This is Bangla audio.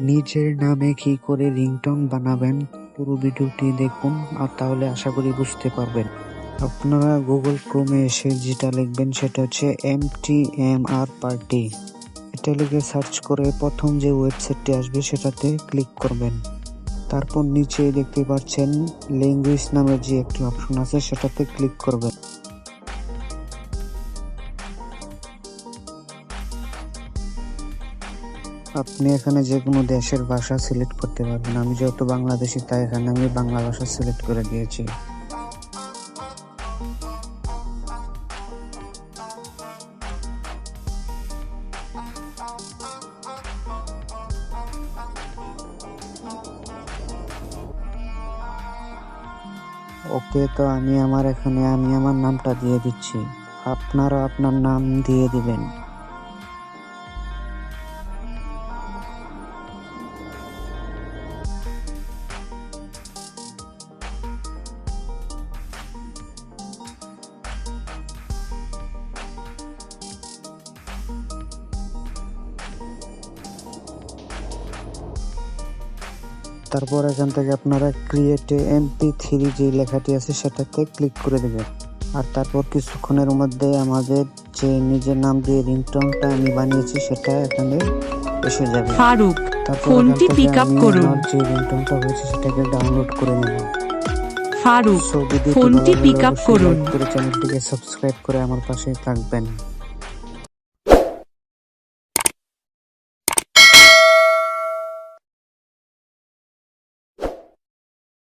নিজের নামে কি করে রিংটোন বানাবেন পুরো ভিডিওটি দেখুন আর তাহলে আশা করি বুঝতে পারবেন। আপনারা গুগল ক্রোমে এসে যেটা লিখবেন সেটা হচ্ছে M T M R party এটা লিখে সার্চ করে প্রথম যে ওয়েবসাইটটি আসবে সেটাতে ক্লিক করবেন। তারপর নিচে দেখতে পাচ্ছেন ল্যাঙ্গুয়েজ নামের যে একটি অপশন আছে সেটাতে ক্লিক করবেন। আপনি এখানে যে কোনো দেশের ভাষা সিলেক্ট করতে পারবেন। আমি যেহেতু বাংলাদেশি, তাই এখানে আমি বাংলা ভাষা সিলেক্ট করে দিয়েছি। ওকে, তো আমি আমার এখানে, আমি আমার নামটা দিয়ে দিচ্ছি। আপনারা আপনার নাম দিয়ে দিবেন। তারপর এখান থেকে আপনারা ক্রিয়েট এমপি থ্রি যে লেখাটি আছে সেটাতে ক্লিক করে দেবেন আর তারপর কিছুক্ষণের মধ্যে আমাদের যে নিজের নাম দিয়ে রিংটোনটা আমি বানিয়েছি সেটা এখানে এসে যাবে ফারুক ফোনটি up আমি করুন। যে রিংটোনটা হয়েছে সেটাকে ডাউনলোড করে নেব ফারুক ফোনটি up অবশ্যই করুন। চ্যানেলটিকে সাবস্ক্রাইব করে আমার পাশে থাকবেন